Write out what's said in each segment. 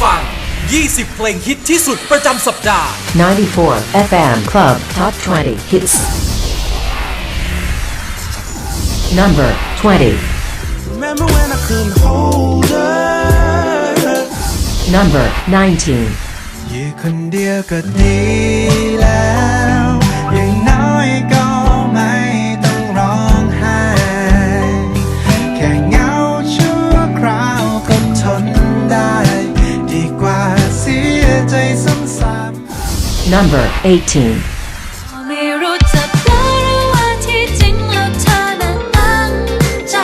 ฟัง 20 เพลงฮิตที่สุดประจำสัปดาห์ 94 FM Club Top 20 Hits. Number 20. Remember when I couldn't hold her Number 19. อยู่คนเดียวก็ดี Number 18. ไม่รู้จะเพราะหรือว่าที่จริงแล้วเธอนั้นตั้งใจ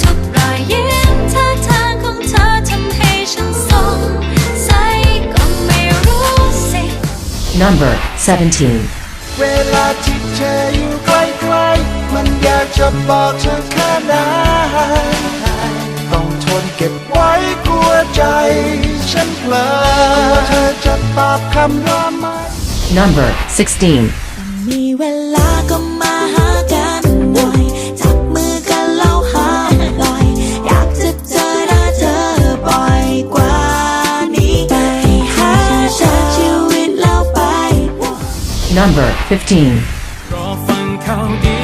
ทุกรอยยิ้มท่าทางของเธอทำให้ฉันสงสัยก็ไม่รู้สิ Number 17. เวลาที่เธออยู่ใกล้ๆมันอยากจะบอกเธอแค่ไหนต้องทนเก็บไว้กลัวใจ ฉันเผลอกลัวเธอจะตอบคำว่าไม่ Number 16. มีเวลาก็มาหากันบ่อยจับมือกันเล่าหาหน่อย อยากจะเจอหน้าเธอบ่อยกว่านี้ให้หาชาชีวิตเราไป Number 15. รอฟังข่าวดี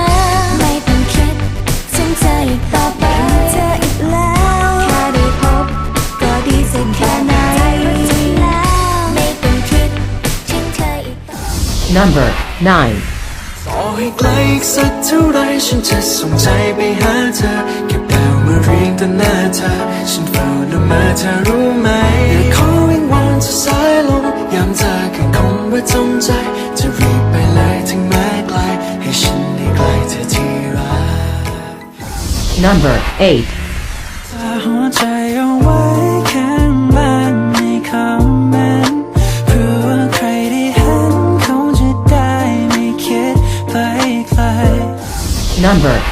Number 9. ต่อให้ไกลอีกสักเท่าไรฉันจะส่งใจไปหาเธอเก็บดาวมาเรียงต่อหน้าเธอ ฉันเฝ้าดูมาเธอรู้ไหมอยากขอวิงวอนจะสายลมยามเธอก็คงว่าจงใจ จะรีบไปเลยถึงแม้ไกล ให้ฉันได้ใกล้เธอที่รัก Number 8. หัวใจเอาไว้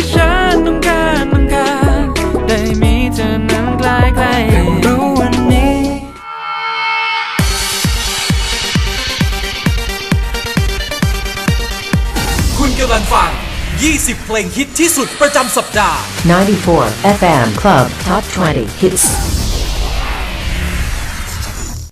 20 เพลงฮิตที่สุดประจำสัปดาห์ 94 FM Club Top 20 Hits.